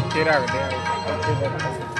ਇੱਥੇ ਰੱਖਦੇ ਆ। ਉੱਥੇ ਬੈਠਾ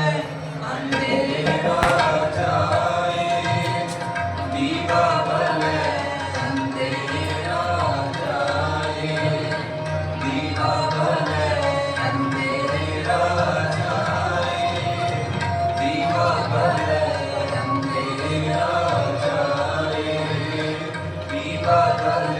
Gaga.